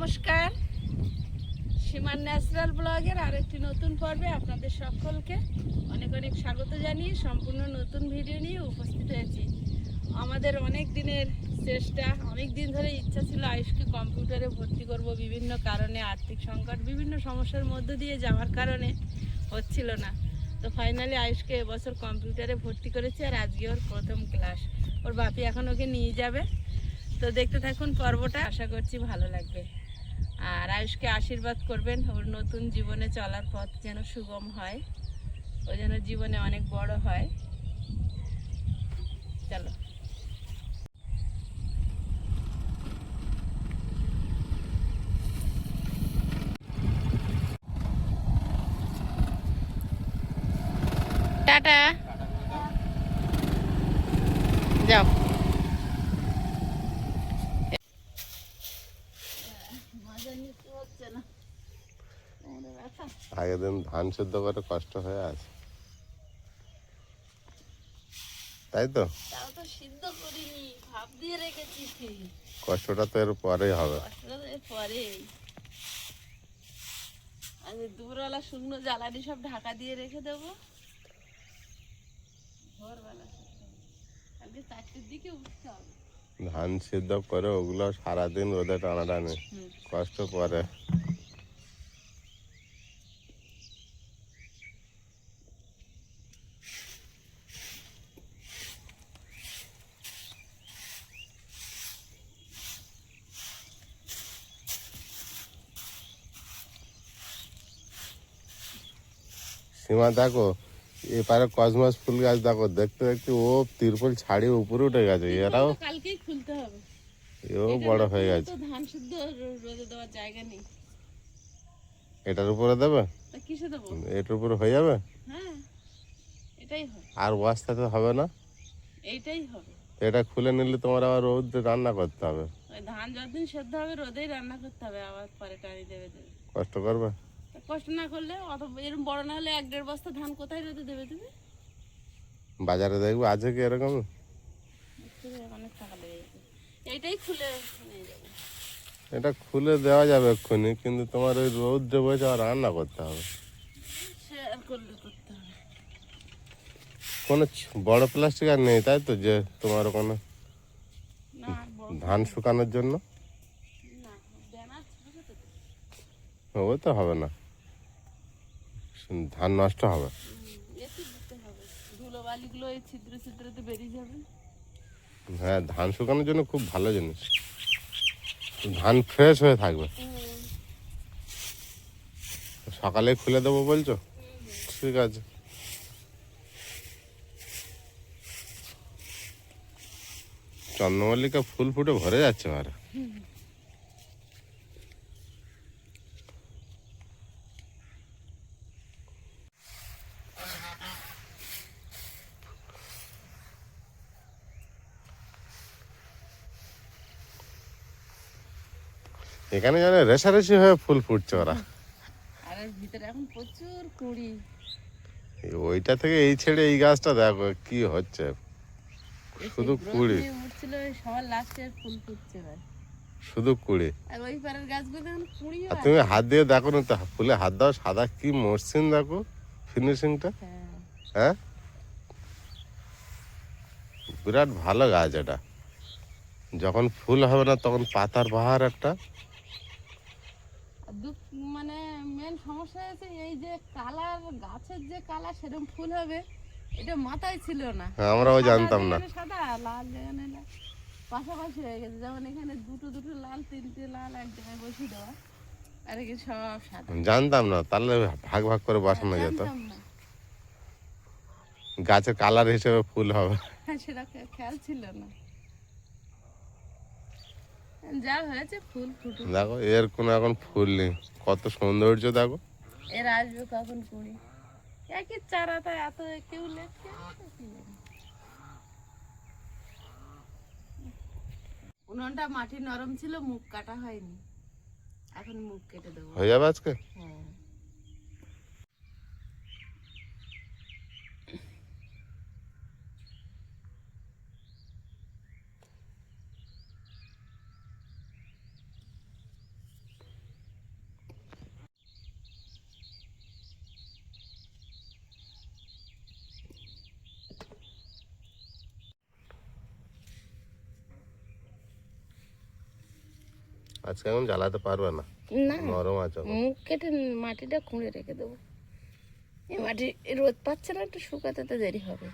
নমস্কার। সীমান ন্যাচারাল ব্লগের আরেকটি নতুন পর্বে আপনাদের সকলকে অনেক অনেক স্বাগত জানিয়ে সম্পূর্ণ নতুন ভিডিও নিয়ে উপস্থিত হয়েছি। আমাদের অনেক দিনের চেষ্টা, অনেক দিন ধরে ইচ্ছা ছিল আয়ুষকে কম্পিউটারে ভর্তি করব বিভিন্ন কারণে, আর্থিক সংকট, বিভিন্ন সমস্যার মধ্য দিয়ে যাওয়ার কারণে হচ্ছিল না। তো ফাইনালি আয়ুষকে এবছর কম্পিউটারে ভর্তি করেছি আর আজকে ওর প্রথম ক্লাস। ওর বাপি এখন ওকে নিয়ে যাবে। তো দেখতে থাকুন পর্বটা। আশা করছি ভালো লাগবে। আর আয়ুষকে আশীর্বাদ করবেন ওর নতুন জীবনে চলার পথ যেন সুগম হয়, ও যেন জীবনে অনেক বড় হয়। চলো। টাটা যাও মজা নিতে হচ্ছে না কোমরে ব্যথা আগের দিন ধান সেদ্ধ করে কষ্ট হয়ে আছে। তাই তো? সিদ্ধ করিনি ভাপ দিয়ে রেখেছি। কষ্টটা তো এর পরেই হবে। পরেই। দুপুরবেলা শুকনো জ্বালানি সব ঢাকা দিয়ে রেখে দেবো। ভোরবেলা কালকে চারটের দিকে উঠতে হবে। ধান সিদ্ধ করে ওগুলো সারাদিন রোদে টানাটানি। হুম। কষ্ট পরে। সীমা দেখো এপারে কসমস ফুল গাছ দেখো দেখতে দেখতে ও তিরপল ছাড়িয়ে উপরে উঠে গেছে এরাও তো কালকেই খুলতে হবে। এও বড় হয়ে গেছে। ধান শুদ্ধ রোদে দেওয়ার জায়গা নেই। এটার উপরে দেবে? তা কিসে দেবো? এটার উপরে হয়ে যাবে? হ্যাঁ এটাই হবে। আর বস্তাতে হবে না। এইটাই হবে। এটা খুলে নিলে তোমার আবার রোদে রান্না করতে হবে। ধান যতদিন সেদ্ধ হবে রোদেই রান্না করতে হবে আবার পরে টানি দেবে কষ্ট করবে? তা কষ্ট না করলে অত এরকম বড় না হলে এক দেড় বস্তা ধান কোথায় রোদে দেবে তুমি? বাজারে দেখবে আছে কি এরকম? অনেক টাকা লেগে এইটাই খুলে নিয়ে যাব। এটা খুলে দেওয়া যাবে এক্ষুনি কিন্তু তোমার ওই রোদ দেবে আর রান্না করতে হবে। কোনো বড় প্লাস্টিক আর নেই তাই তো? যে তোমার কোনো ধান শুকানোর জন্য। ও তো হবে না। ধান নষ্ট হবে। এই ছিদ্র ছিদ্রতে বেরিয়ে যাবে। হ্যাঁ ধান শুকানোর জন্য খুব ভালো জিনিস। ধান ফ্রেশ হয়ে থাকবে। সকালে খুলে দেবো বলছো? ঠিক আছে। চন্দ্রমল্লিকা ফুল ফুটে ভরে যাচ্ছে বারে এখানে জানে রেশারেশি হয়ে ফুল ফুটছে ওরা। আর ভিতরে এখন প্রচুর কুড়ি। ওইটা থেকে এই ছেড়ে এই গাছটা দেখো কি হচ্ছে। শুধু কুড়ি। উঠছিল সবার লাস্টে ফুল ফুটছে শুধু কুড়ি। ওই গাছগুলো এখন আর তুমি হাত দিয়ে দেখো না তো ফুলে হাত দাও সাদা কি মসৃণ দেখো ফিনিশিংটা হ্যাঁ। হ্যাঁ? বিরাট ভালো গাছ এটা। যখন ফুল হবে না তখন পাতার বাহার একটা আর দু মানে মেন সমস্যা হয়েছে এই যে কালার গাছের যে কালার সেরকম ফুল হবে এটা মাথায় ছিল না। হ্যাঁ, আমরাও জানতাম না। সাদা লাল যেখানে পাশাপাশি হয়ে গেছে যেমন এখানে দুটো দুটো লাল তিনটে লাল এক জায়গায় বসে দেওয়া। আর এখানে সব সাদা। জানতাম না তাহলে ভাগ ভাগ করে বসানো যেত। না। গাছের কালার হিসেবে ফুল হবে। হ্যাঁ সেটা খেয়াল ছিল না। যা হয়েছে ফুল ফুটুক। দেখো এর কোনো এখন ফুল নেই। কত সৌন্দর্য দেখো। এর আসবে কখন কুড়ি? একই চারাটা এত কেউ লেখে উনুনটা মাটি নরম ছিল মুখ কাটা হয়নি। এখন মুখ কেটে দেবো। হয়ে যাবে আজকে? হ্যাঁ। আজকে এখন জ্বালাতে পারবে না। না নরম আছে। মুখ কেটে মাটিটা খুঁড়ে রেখে দেবো। এই মাটি রোদ পাচ্ছে না একটু শুকাতে তো দেরি হবে।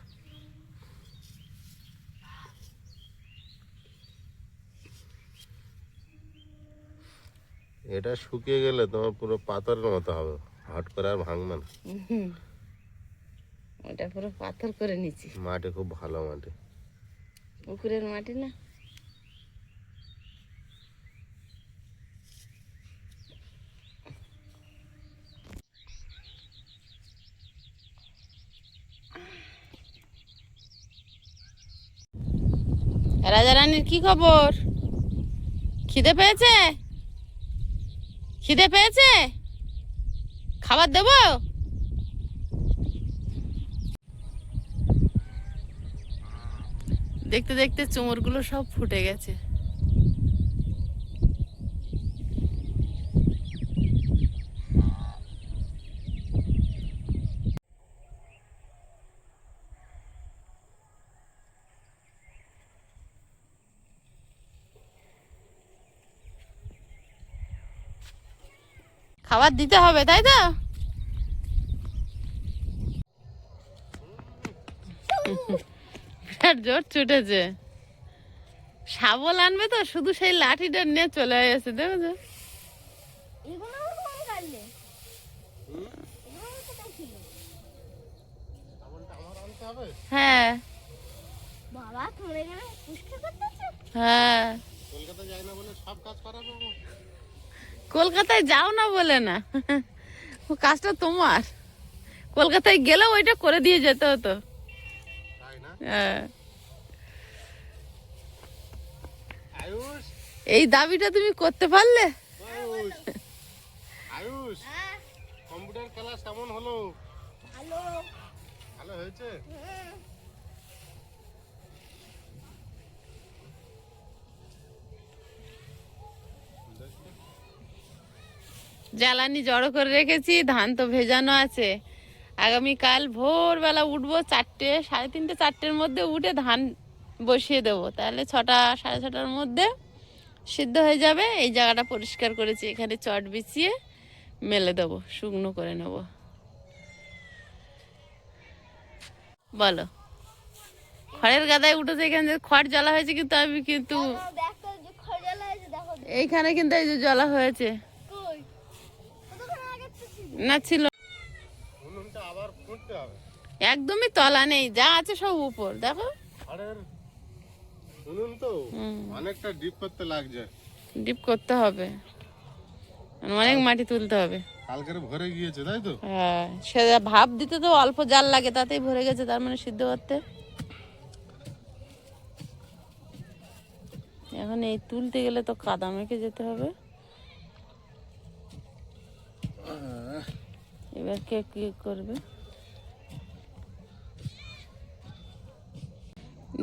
এটা শুকিয়ে গেলে তোমার পুরো পাথরের মতো হবে। হট করে আর ভাঙবে না। ওটা পুরো পাথর করে নিচ্ছি। মাটি খুব ভালো মাটি। পুকুরের মাটি না? কি খবর? খিদে পেয়েছে? খিদে পেয়েছে? খাবার দেব? দেখতে দেখতে চুমুরগুলো সব ফুটে গেছে। খাবার দিতে হবে তাই তো? বিরাট জোর ছুটেছে। শাবল আনবে তো শুধু সেই লাঠিটা নিয়ে চলে গেছে দেখেছ? হ্যাঁ। বাবা তোমরা এখানে হ্যাঁ। কলকাতা যাই না বলে সব কাজ করাবো কলকাতায় যাও না বলে না। কাজটা তোমার। কলকাতায় গেলেও ওইটা করে দিয়ে যেতে হতো। হ্যাঁ। এই দাবিটা তুমি করতে পারলে? আয়ুষ? কম্পিউটার ক্লাস কেমন হলো? ভালো। ভালো হয়েছে? জ্বালানি জড়ো করে রেখেছি ধান তো ভেজানো আছে। আগামীকাল ভোরবেলা উঠবো চারটে সাড়ে তিনটে চারটের মধ্যে উঠে ধান বসিয়ে দেবো। তাহলে ছটা সাড়ে ছটার মধ্যে সিদ্ধ হয়ে যাবে। এই জায়গাটা পরিষ্কার করেছি এখানে চট বিছিয়ে মেলে দেবো শুকনো করে নেব। বলো খড়ের গাদায় উঠেছে এখানে খড় জ্বালা হয়েছে কিন্তু আমি কিন্তু এইখানে কিন্তু এই যে জ্বালা হয়েছে কই কতক্ষণ আগে তো ছিল না ছিল। একদমই তলা নেই যা আছে সব উপর দেখো। উনুন তো। অনেকটা ডিপ করতে লাগছে। ডিপ করতে হবে। অনেক মাটি তুলতে হবে। কালকের ভরে গিয়েছে তাই তো? হ্যাঁ সে ভাব দিতে তো অল্প জাল লাগে তাতেই ভরে গেছে তার মানে সিদ্ধ করতে। এখন এই তুলতে গেলে তো কাদা মেখে যেতে হবে। এবার কে কি করবে?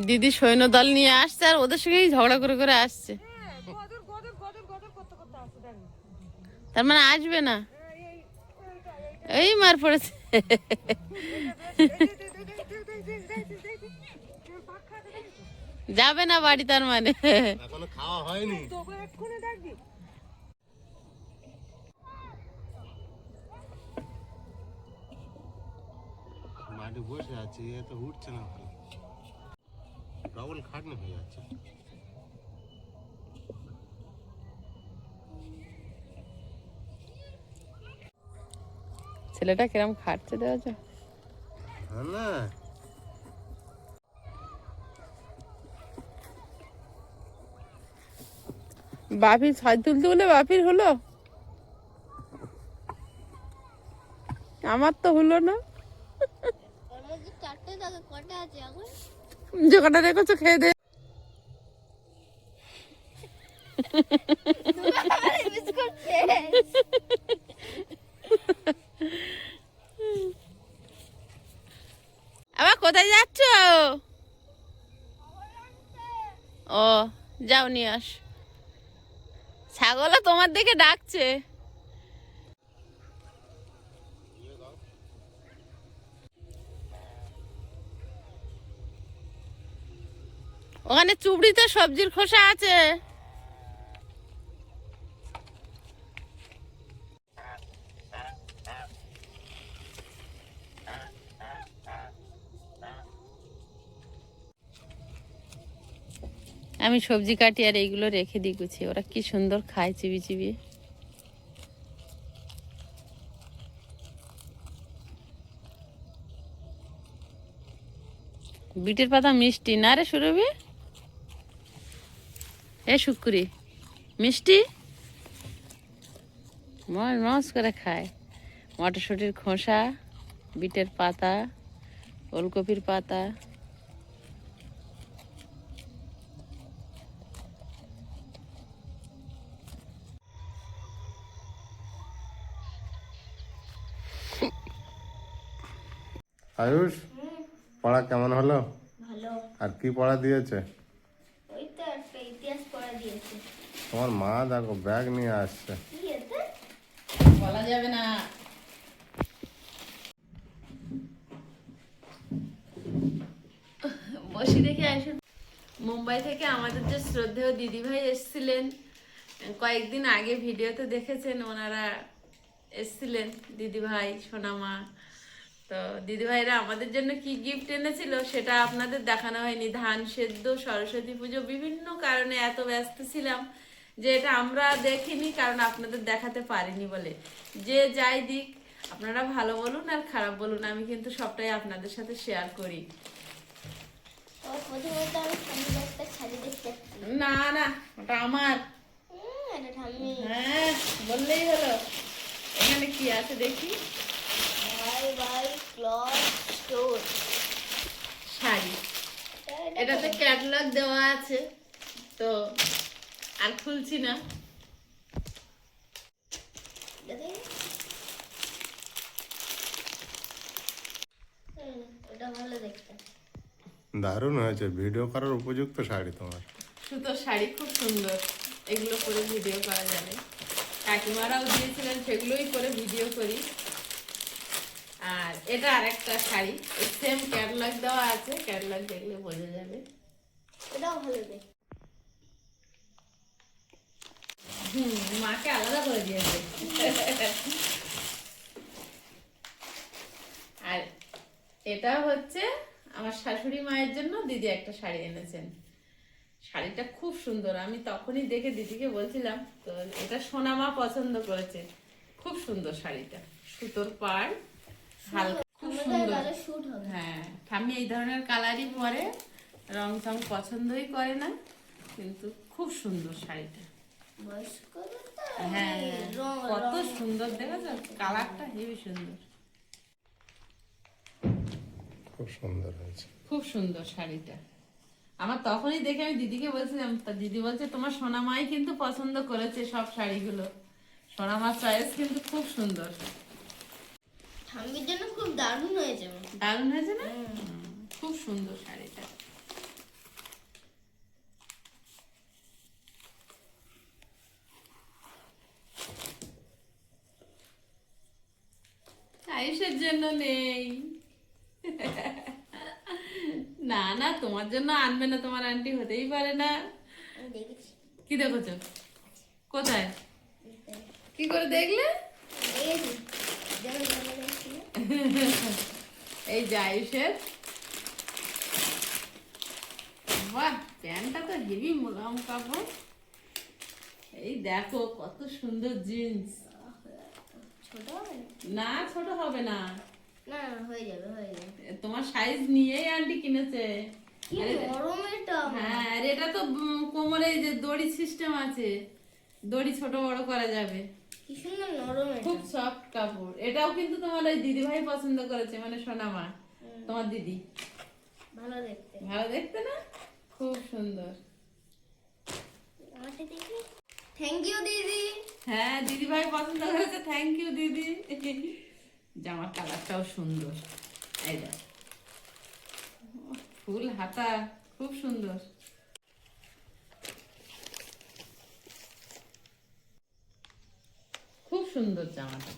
দিদি সৈন্যদল নিয়ে আসছে আর ওদের সঙ্গেই ঝগড়া করে করে আসছে। তার মানে আসবে না? এই মার পড়েছে। যাবে না বাড়ি তার মানে। এখনও খাওয়া হয়নি। মাটি বসে আছে এ তো উঠছে না ভালো ডবল খাটনি হয়ে যাচ্ছে। ছেলেটা কিরম খাটছে দেওয়া যায়? হ্যাঁ না। বাপির ছাদ তুলতে বলে বাপির হলো? আমার তো হলো না ওর মধ্যে চারটে থাকে কটা আছে এখন যে কটা খেয়ে দে। আবার কোথায় যাচ্ছ? ও, যাও, নিয়ে আস। ছাগলও তোমার দিকে ডাকছে। ওখানে চুবড়িতে সবজির খোসা আছে। আমি সবজি কাটি আর এইগুলো রেখে দিই গুছিয়ে। ওরা কি সুন্দর খায় চিবি চিবি। বিটের পাতা মিষ্টি। না রে সুরভি? এ শুকুরি মিষ্টি? মজ মজ করে খায় মটরশুঁটির খোসা বিটের পাতা ওলকপির পাতা। আয়ুষ পড়া কেমন হলো? আর কি পড়া দিয়েছে ওই তো একটা ইতিহাস পড়া দিয়েছে তোমার মা দেখো ব্যাগ নিয়ে আসছে। বলা যাবে না। বসি দেখে আসে। মুম্বাই থেকে আমাদের যে শ্রদ্ধেয় দিদিভাই এসেছিলেন, কয়েকদিন আগে ভিডিওতে দেখেছেন, ওনারা এসেছিলেন দিদিভাই, সোনামা। তো দিদিভাইরা আমাদের জন্য কি গিফট এনেছিল সেটা আপনাদের দেখানো হয়নি। ধান সেদ্ধ, সরস্বতী পুজো বিভিন্ন কারণে এত ব্যস্ত ছিলাম। যে এটা আমরা দেখিনি কারণ আপনাদের দেখাতে পারিনি বলে। যে যাই দিক আপনারা ভালো বলুন আর খারাপ বলুন আমি কিন্তু সবটাই আপনাদের সাথে শেয়ার করি। না না ওটা আমার। হ্যাঁ বললেই হলো। এখানে কি আছে দেখি? শাড়ি। এটাতে ক্যাটালগ দেওয়া আছে তো আর খুলছি না। দেখতে। দারুণ হয়েছে ভিডিও করার উপযুক্ত শাড়ি তোমার। সুতোর শাড়ি খুব সুন্দর এগুলো করে ভিডিও করা যাবে। কাকিমারাও দিয়েছিলেন সেগুলোই করে ভিডিও করি। আর এটা আর একটা শাড়ি সেম ক্যাটলগ দেওয়া আছে ক্যাটলগ দেখলে বোঝা যাবে। এটাও ভালো দেখতে। হুম মাকে আলাদা করে দিয়েছে। আর এটা হচ্ছে আমার শাশুড়ি মায়ের জন্য দিদি একটা শাড়ি এনেছেন। শাড়িটা খুব সুন্দর আমি তখনই দেখে দিদিকে বলছিলাম তো এটা সোনামা পছন্দ করেছে। খুব সুন্দর শাড়িটা সুতোর পাড় হালকা খুব সুন্দর। হ্যাঁ ঠাম্মি এই ধরনের কালারই পরে রং টং পছন্দই করে না কিন্তু খুব সুন্দর শাড়িটা। হ্যাঁ কত সুন্দর দেখেছ? কালারটা হেবি সুন্দর। খুব সুন্দর হয়েছে। খুব সুন্দর শাড়িটা। আমার তখনই দেখে আমি দিদিকে বলছিলাম তা দিদি বলছে তোমার সোনামাই কিন্তু পছন্দ করেছে সব শাড়িগুলো। সোনামার চয়েস কিন্তু খুব সুন্দর। ঠাম্মির জন্য খুব দারুণ হয়েছে। দারুণ হয়েছে না? খুব সুন্দর শাড়িটা আয়ুষের জন্য নেই। না না তোমার জন্য আনবে না তোমার আন্টি হতেই পারে না। কি দেখেছ? কোথায়? কি করে দেখলে? এই যে আয়ুষের। বাহ প্যান্টটা তো হেভি মোলাম কাপড়। এই দেখো কত সুন্দর জিন্স ছোট হবে? না? ছোট হবে না। না হয়ে যাবে হয়ে যাবে। তোমার সাইজ নিয়েই আন্টি কিনেছে। হ্যাঁ আর এটা তো কোমরে যে দড়ি সিস্টেম আছে দড়ি ছোট বড় করা যাবে। কি সুন্দর নরম খুব সফট কাপড়। এটাও কিন্তু তোমার ওই দিদি ভাই পছন্দ করেছে মানে সোনামা তোমার দিদি। ভালো দেখতে। ভালো দেখতে না? খুব সুন্দর। আমাকে দেখি। থ্যাংক ইউ দিদি। হ্যাঁ দিদি ভাই পছন্দ করেছে থ্যাংক ইউ দিদি। জামার কালারটাও সুন্দর। এই দেখ। ফুল হাতা খুব সুন্দর। খুব সুন্দর জামাটা।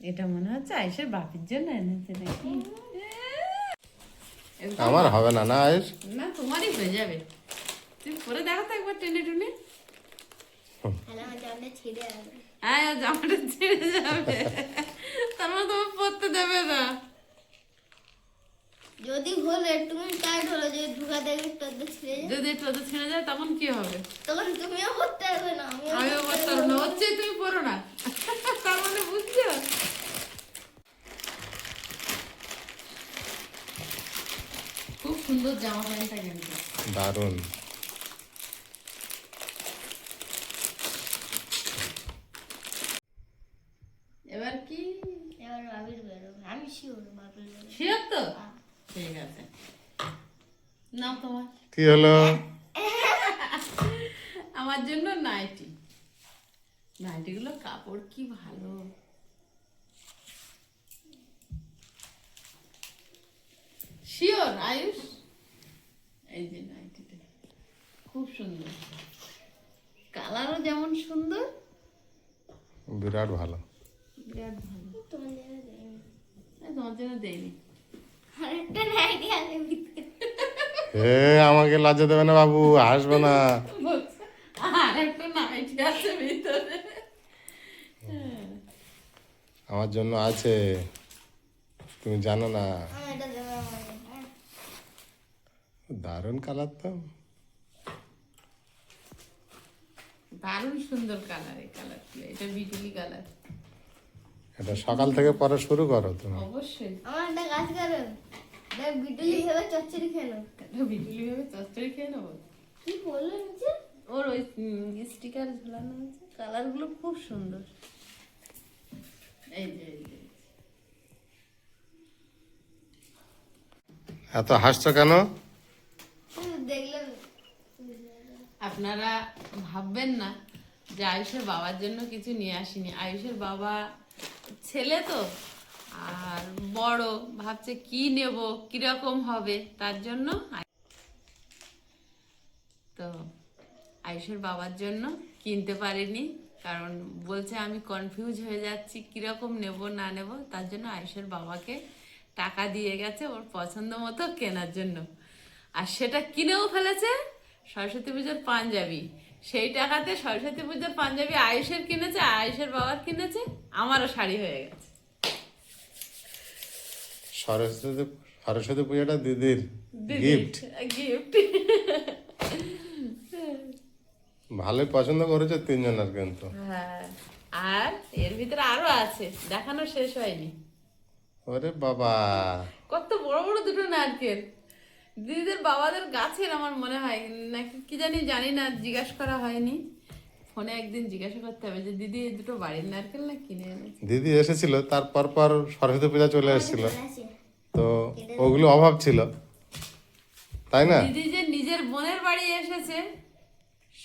এটা মনে হচ্ছে আইসের বাপির জন্য এনেছে নাকি? আমার হবে না না আয়ুষ না তোমারই হয়ে যাবে। তুমি পরে দেখো তো একবার টেনে টুনে। হ্যাঁ জামাটা ছেড়ে যাবে। তার মানে তোমার পরতে দেবে না। যদি হলো একটুখানি টাইট হলো ঢুকা দেখবি তোর ছিঁড়ে যায় যদি টোটো ছিঁড়ে যায় তখন কি হবে? তখন তুমিও করতে পারবে না আমিও আমিও করতে করতে না। হচ্ছে তুমি পড়ো না। তার মানে বুঝছ? খুব সুন্দর জামা প্যান্টটা কিন্তু। দারুণ এবার কি এবার বাবির বেরোবে আমি শিওর বাবির বেরোবে শিওর তো ঠিক আছে নাও তোমার কি হলো? আমার জন্য নাইটি। নাইটিগুলো কাপড় কি ভালো। শিওর আয়ুষ? এই যে নাইটিটা। খুব সুন্দর। কালারও যেমন সুন্দর। বিরাট ভালো। বিরাট ভালো। তোমার জন্য দেয়নি। তোমার জন্য দেয়নি। আরেকটা নাইটি আছে ভিতরে আমাকে লজ্জা দেবে না বাবু হাসবে না। আমার জন্য আছে। তুমি জানো না। দারুণ কালার তো। দারুণ সুন্দর কালার এই কালার এটা বিজলি কালার। এটা সকাল থেকে পরে শুরু করো তুমি। অবশ্যই। আমার একটা কাজ করো দেখ বিটুলি চচ্চড়ি খেয়ে নাও। এটা বিজলি চচ্চড়ি খেয়ে নেব কি বলল নিচে? ওর ওই স্টিকার ঝুলানো আছে। কালারগুলো খুব সুন্দর। এই যে এত হাসছো কেন? আপনারা ভাববেন না যে আয়ুষের বাবার জন্য কিছু নিয়ে আসিনি। আয়ুষের বাবা ছেলে তো। আর বড় ভাবছে কি নেব, কীরকম হবে, তার জন্য তো আয়ুষের বাবার জন্য কিনতে পারিনি, কারণ বলছে আমি কনফিউজ হয়ে যাচ্ছি, কীরকম নেব, না নেব, তার জন্য আয়ুষের বাবাকে টাকা দিয়ে গেছে ওর পছন্দ মতো কেনার জন্য। আর সেটা কিনেও ফেলেছে সরস্বতী পুজোর পাঞ্জাবি। সেই টাকাতে সরস্বতী পুজোর পাঞ্জাবি আয়ুষের কিনেছে আয়ুষের বাবার কিনেছে, আমারও শাড়ি হয়ে গেছে। সরস্বতী সরস্বতী পুজোটা দিদির গিফট গিফট ভালোই পছন্দ করেছ তিনজনের কিন্তু। হ্যাঁ আর এর ভিতরে আরও আছে দেখানো শেষ হয়নি। ওরে বাবা। কত বড় বড় দুটো নারকেল। দিদিদের বাবাদের গাছের আমার মনে হয় নাকি কি জানি জানি না জিজ্ঞাসা করা হয়নি। ফোনে একদিন জিজ্ঞাসা করতে হবে যে দিদি এই দুটো বাড়ির নারকেল না কিনে এনেছে? দিদি এসেছিল তারপর পর সরস্বতী পূজা চলে এসেছিল। আছে তো ওগুলো অভাব ছিল। তাই না? দিদি যে নিজের বোনের বাড়ি এসেছে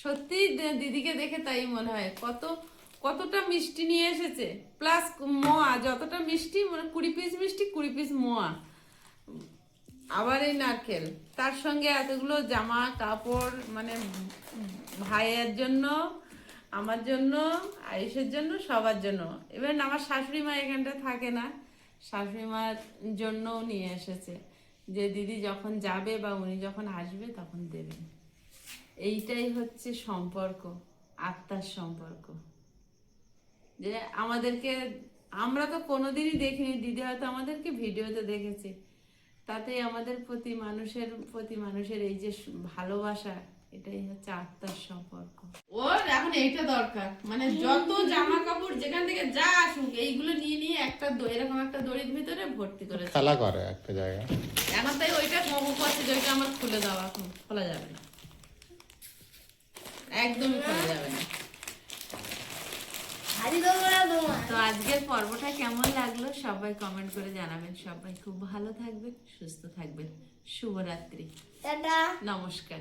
সত্যি দিদিকে দেখে তাই মনে হয়। কত, কতটা মিষ্টি নিয়ে এসেছে। প্লাস মোয়া, যতটা মিষ্টি মানে কুড়ি পিস মিষ্টি, কুড়ি পিস মোয়া। আবার এই নারকেল। তার সঙ্গে এতগুলো জামা কাপড় মানে ভাইয়ের জন্য, আমার জন্য, আয়ুষের জন্য, সবার জন্য। এবার আমার শাশুড়ি মা এখানটা থাকে না। শাশুড়ি মার জন্যও নিয়ে এসেছে। যে দিদি যখন যাবে বা উনি যখন আসবে তখন দেবেন এইটাই হচ্ছে সম্পর্ক, আত্মার সম্পর্ক। যে আমাদেরকে, আমরা তো কোনোদিনই দেখিনি, দিদি হয়তো আমাদেরকে ভিডিওতে দেখেছে। তাতেই আমাদের প্রতি মানুষের প্রতি মানুষের এই যে ভালোবাসা এটাই হচ্ছে আত্মার সম্পর্ক। ওর এখন এইটা দরকার। মানে যত জামা কাপড় যেখান থেকে যা আসুক এইগুলো নিয়ে নিয়ে একটা এরকম একটা দড়ির ভিতরে ভর্তি করে খেলা করে একটা জায়গা এখন তাই ওইটা মোমো আছে যে আমার খুলে দাও এখন। খোলা যাবে না। একদমই খোলা যাবে না। তো আজকের পর্বটা কেমন লাগল? সবাই কমেন্ট করে জানাবেন। সবাই খুব ভালো থাকবেন সুস্থ থাকবেন। শুভরাত্রি। টাটা। নমস্কার।